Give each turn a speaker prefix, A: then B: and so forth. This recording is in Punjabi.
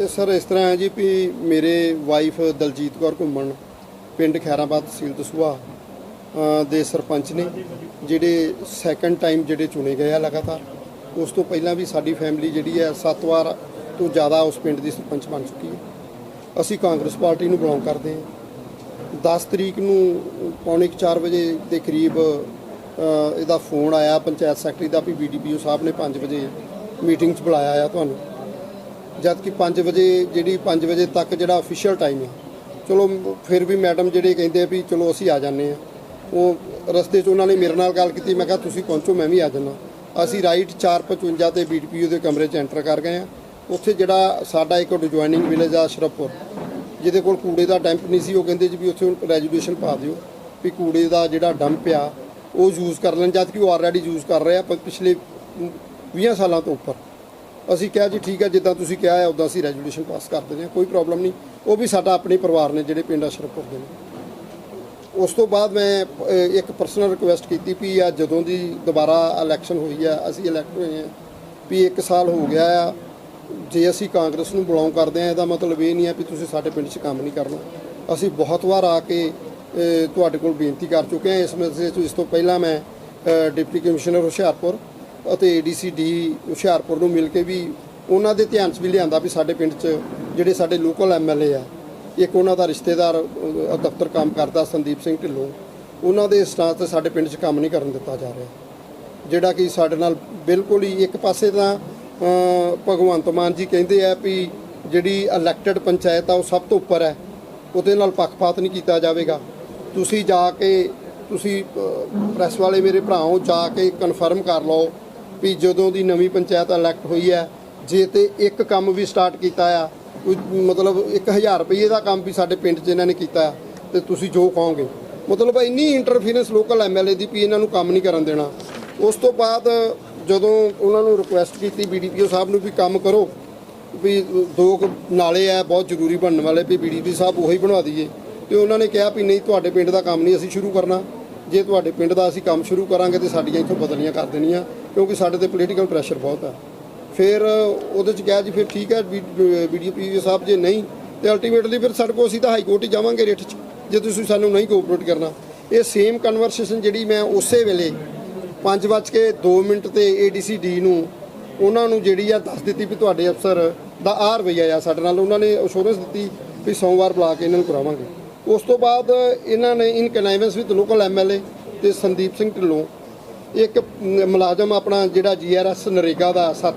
A: ਇਹ ਸਰ ਇਸ ਤਰ੍ਹਾਂ ਹੈ ਜੀ ਵੀ ਮੇਰੇ ਵਾਈਫ ਦਲਜੀਤ ਕੌਰ ਘੁੰਮਣ, ਪਿੰਡ ਖੈਰਾਬਾਦ ਤਹਿਸੀਲ ਦਸੂਹਾ ਦੇ ਸਰਪੰਚ ਨੇ, ਜਿਹੜੇ ਸੈਕੰਡ ਟਾਈਮ ਜਿਹੜੇ ਚੁਣੇ ਗਏ ਆ ਲਗਾਤਾਰ, ਉਸ ਤੋਂ ਪਹਿਲਾਂ ਵੀ ਸਾਡੀ ਫੈਮਿਲੀ ਜਿਹੜੀ ਹੈ ਸੱਤ ਵਾਰ ਤੋਂ ਜ਼ਿਆਦਾ ਉਸ ਪਿੰਡ ਦੀ ਸਰਪੰਚ ਬਣ ਚੁੱਕੀ ਹੈ। ਅਸੀਂ ਕਾਂਗਰਸ ਪਾਰਟੀ ਨੂੰ ਬਿਲੋਂਗ ਕਰਦੇ ਹਾਂ। 10 ਤਰੀਕ ਨੂੰ ਪੌਣੇ 4 ਵਜੇ ਦੇ ਕਰੀਬ ਇਹਦਾ ਫੋਨ ਆਇਆ, ਪੰਚਾਇਤ ਸੈਕਟਰੀ ਦਾ ਵੀ ਬੀਡੀਪੀਓ ਸਾਹਿਬ ਨੇ 5 ਵਜੇ ਮੀਟਿੰਗ 'ਚ ਬੁਲਾਇਆ ਆ ਤੁਹਾਨੂੰ। ਜਦ ਕਿ 5 ਵਜੇ ਜਿਹੜੀ 5 ਵਜੇ ਤੱਕ ਜਿਹੜਾ ਅਫੀਸ਼ੀਅਲ ਟਾਈਮ ਹੈ ਚਲੋ ਫਿਰ ਵੀ ਮੈਡਮ ਜਿਹੜੇ ਕਹਿੰਦੇ ਆ ਵੀ ਚਲੋ ਅਸੀਂ ਆ ਜਾਂਦੇ ਆ। ਉਹ ਰਸਤੇ 'ਚ ਉਹਨਾਂ ਨੇ ਮੇਰੇ ਨਾਲ ਗੱਲ ਕੀਤੀ, ਮੈਂ ਕਿਹਾ ਤੁਸੀਂ ਪਹੁੰਚੋ, ਮੈਂ ਵੀ ਆ ਜਾਣਾ ਅਸੀਂ ਰਾਈਟ 455 ਤੇ ਬੀਡੀਪੀਓ ਦੇ ਕਮਰੇ 'ਚ ਐਂਟਰ ਕਰ ਗਏ ਆ। ਉੱਥੇ ਜਿਹੜਾ ਸਾਡਾ ਇੱਕ ਡਿਜੁਆਇਨਿੰਗ ਵਿਲੇਜ ਆ ਸ਼ਰਫਪੁਰ ਜਿਹਦੇ ਕੋਲ ਕੂੜੇ ਦਾ ਡੰਪ ਨਹੀਂ ਸੀ, ਉਹ ਕਹਿੰਦੇ ਜੀ ਵੀ ਉੱਥੇ ਰੈਜੂਲੇਸ਼ਨ ਪਾ ਦਿਓ ਵੀ ਕੂੜੇ ਦਾ ਜਿਹੜਾ ਡੰਪ ਆ, ਉਹ ਯੂਜ਼ ਕਰ ਲੈਣ, ਜਦ ਕਿ ਉਹ ਆਲਰੇਡੀ ਯੂਜ਼ ਕਰ ਰਹੇ ਆ ਪਿਛਲੇ 20 ਸਾਲਾਂ ਤੋਂ ਉੱਪਰ। ਅਸੀਂ ਕਿਹਾ ਜੀ ਠੀਕ ਹੈ, ਜਿੱਦਾਂ ਤੁਸੀਂ ਕਿਹਾ ਹੈ, ਉਦਾਂ ਅਸੀਂ ਰੈਜੂਲੇਸ਼ਨ ਪਾਸ ਕਰ ਦਿੰਦੇ ਹਾਂ, ਕੋਈ ਪ੍ਰੋਬਲਮ ਨਹੀਂ। ਉਹ ਵੀ ਸਾਡਾ ਆਪਣੇ ਪਰਿਵਾਰ ਨੇ ਜਿਹੜੇ ਪਿੰਡ ਅਸ਼ਰਪੁਰ ਦੇ ਨੇ। ਉਸ ਤੋਂ ਬਾਅਦ ਮੈਂ ਇੱਕ ਪਰਸਨਲ ਰਿਕੁਐਸਟ ਕੀਤੀ ਵੀ ਆ, ਜਦੋਂ ਦੀ ਦੁਬਾਰਾ ਇਲੈਕਸ਼ਨ ਹੋਈ ਆ, ਅਸੀਂ ਇਲੈਕਟ ਹੋਏ ਆ ਵੀ 1 ਸਾਲ ਹੋ ਗਿਆ ਆ, ਜੇ ਅਸੀਂ ਕਾਂਗਰਸ ਨੂੰ ਬਿਲੋਂਗ ਕਰਦੇ ਆ ਇਹਦਾ ਮਤਲਬ ਇਹ ਨਹੀਂ ਆ ਵੀ ਤੁਸੀਂ ਸਾਡੇ ਪਿੰਡ 'ਚ ਕੰਮ ਨਹੀਂ ਕਰਨਾ। ਅਸੀਂ ਬਹੁਤ ਵਾਰ ਆ ਕੇ ਤੁਹਾਡੇ ਕੋਲ ਬੇਨਤੀ ਕਰ ਚੁੱਕੇ ਹਾਂ, ਇਸ ਮਸਲੇ 'ਚ, ਇਸ ਤੋਂ ਪਹਿਲਾਂ ਮੈਂ ਡਿਪਟੀ ਕਮਿਸ਼ਨਰ ਹੁਸ਼ਿਆਰਪੁਰ ਅਤੇ ਏਡੀਸੀਡੀ ਹੁਸ਼ਿਆਰਪੁਰ ਨੂੰ ਮਿਲ ਕੇ ਵੀ ਉਹਨਾਂ ਦੇ ਧਿਆਨ 'ਚ ਵੀ ਲਿਆਂਦਾ ਵੀ ਸਾਡੇ ਪਿੰਡ 'ਚ ਜਿਹੜੇ ਸਾਡੇ ਲੋਕਲ ਐਮਐਲਏ ਆ, ਇੱਕ ਉਹਨਾਂ ਦਾ ਰਿਸ਼ਤੇਦਾਰ ਦਫ਼ਤਰ ਕੰਮ ਕਰਦਾ ਸੰਦੀਪ ਸਿੰਘ ਢਿੱਲੋਂ, ਉਹਨਾਂ ਦੇ ਸਟਾਫ ਤੇ ਸਾਡੇ ਪਿੰਡ 'ਚ ਕੰਮ ਨਹੀਂ ਕਰਨ ਦਿੱਤਾ ਜਾ ਰਿਹਾ। ਜਿਹੜਾ ਕਿ ਸਾਡੇ ਨਾਲ ਬਿਲਕੁਲ ਹੀ ਇੱਕ ਪਾਸੇ ਤਾਂ ਭਗਵੰਤ ਮਾਨ ਜੀ ਕਹਿੰਦੇ ਆ ਵੀ ਜਿਹੜੀ ਇਲੈਕਟਿਡ ਪੰਚਾਇਤ ਆ ਉਹ ਸਭ ਤੋਂ ਉੱਪਰ ਹੈ, ਉਹਦੇ ਨਾਲ ਪੱਖਪਾਤ ਨਹੀਂ ਕੀਤਾ ਜਾਵੇਗਾ। ਤੁਸੀਂ ਜਾ ਕੇ, ਤੁਸੀਂ ਪ੍ਰੈਸ ਵਾਲੇ ਮੇਰੇ ਭਰਾਓ ਜਾ ਕੇ ਕਨਫਰਮ ਕਰ ਲਓ ਵੀ ਜਦੋਂ ਦੀ ਨਵੀਂ ਪੰਚਾਇਤ ਇਲੈਕਟ ਹੋਈ ਹੈ ਜੇ ਤੇ ਇੱਕ ਕੰਮ ਵੀ ਸਟਾਰਟ ਕੀਤਾ ਆ ਕੋਈ ਮਤਲਬ 1000 ਰੁਪਏ ਦਾ ਕੰਮ ਵੀ ਸਾਡੇ ਪਿੰਡ 'ਚ ਇਹਨਾਂ ਨੇ ਕੀਤਾ ਆ, ਤੇ ਤੁਸੀਂ ਜੋ ਕਹੋਗੇ। ਮਤਲਬ ਇੰਨੀ ਇੰਟਰਫੀਰੈਂਸ ਲੋਕਲ ਐਮਐਲਏ ਦੀ ਵੀ ਇਹਨਾਂ ਨੂੰ ਕੰਮ ਨਹੀਂ ਕਰਨ ਦੇਣਾ। ਉਸ ਤੋਂ ਬਾਅਦ ਜਦੋਂ ਉਹਨਾਂ ਨੂੰ ਰਿਕੁਐਸਟ ਕੀਤੀ ਬੀਡੀਪੀਓ ਸਾਹਿਬ ਨੂੰ ਵੀ ਕੰਮ ਕਰੋ ਵੀ ਦੋ ਕੁ ਨਾਲੇ ਆ ਬਹੁਤ ਜ਼ਰੂਰੀ ਬਣਨ ਵਾਲੇ ਵੀ ਬੀਡੀਪੀ ਸਾਹਿਬ ਉਹੀ ਬਣਵਾ ਦਈਏ। ਤੇ ਉਹਨਾਂ ਨੇ ਕਿਹਾ ਵੀ ਨਹੀਂ ਤੁਹਾਡੇ ਪਿੰਡ ਦਾ ਕੰਮ ਨਹੀਂ ਅਸੀਂ ਸ਼ੁਰੂ ਕਰਨਾ। ਜੇ ਤੁਹਾਡੇ ਪਿੰਡ ਦਾ ਅਸੀਂ ਕੰਮ ਸ਼ੁਰੂ ਕਰਾਂਗੇ ਤੇ ਸਾਡੀਆਂ ਇੱਥੋਂ ਬਦਲੀਆਂ ਕਰ ਦੇਣੀਆਂ, ਕਿਉਂਕਿ ਸਾਡੇ ਤੇ ਪੋਲੀਟੀਕਲ ਪ੍ਰੈਸ਼ਰ ਬਹੁਤ ਆ। ਫਿਰ ਉਹਦੇ ਚ ਕਿਹਾ ਜੀ, ਫਿਰ ਠੀਕ ਹੈ ਬੀਡੀਪੀ ਸਾਹਿਬ ਜੇ ਨਹੀਂ, ਤੇ ਅਲਟੀਮੇਟਲੀ ਫਿਰ ਸਾਡੇ ਕੋਲ ਅਸੀਂ ਤਾਂ ਹਾਈ ਕੋਰਟ ਹੀ ਜਾਵਾਂਗੇ ਰਿਟ ਚ, ਜੇ ਤੁਸੀਂ ਸਾਨੂੰ ਨਹੀਂ ਕੋਆਪਰੇਟ ਕਰਨਾ। ਇਹ ਸੇਮ ਕਨਵਰਸੇਸ਼ਨ ਜਿਹੜੀ ਮੈਂ ਉਸੇ ਵੇਲੇ 5 ਵੱਜ ਕੇ 2 ਮਿੰਟ ਤੇ ਏਡੀਸੀਡੀ ਨੂੰ, ਉਹਨਾਂ ਨੂੰ ਜਿਹੜੀ ਆ ਦੱਸ ਦਿੱਤੀ ਵੀ ਤੁਹਾਡੇ ਅਫਸਰ ਦਾ ਆਹ ਰਵੱਈਆ ਆ ਸਾਡੇ ਨਾਲ, ਉਹਨਾਂ ਨੇ ਅਸ਼ੋਰੈਂਸ ਦਿੱਤੀ ਵੀ ਸੋਮਵਾਰ ਬੁਲਾ ਕੇ ਇਹਨਾਂ ਨੂੰ ਕਰਾਵਾਂਗੇ। ਉਸ ਤੋਂ ਬਾਅਦ ਇਹਨਾਂ ਨੇ in connivance with local MLA ਤੇ ਸੰਦੀਪ ਸਿੰਘ ਢਿੱਲੋਂ, ਇੱਕ ਮੁਲਾਜ਼ਮ ਆਪਣਾ ਜਿਹੜਾ ਜੀਆਰਐਸ ਨਰੇਗਾ ਦਾ 7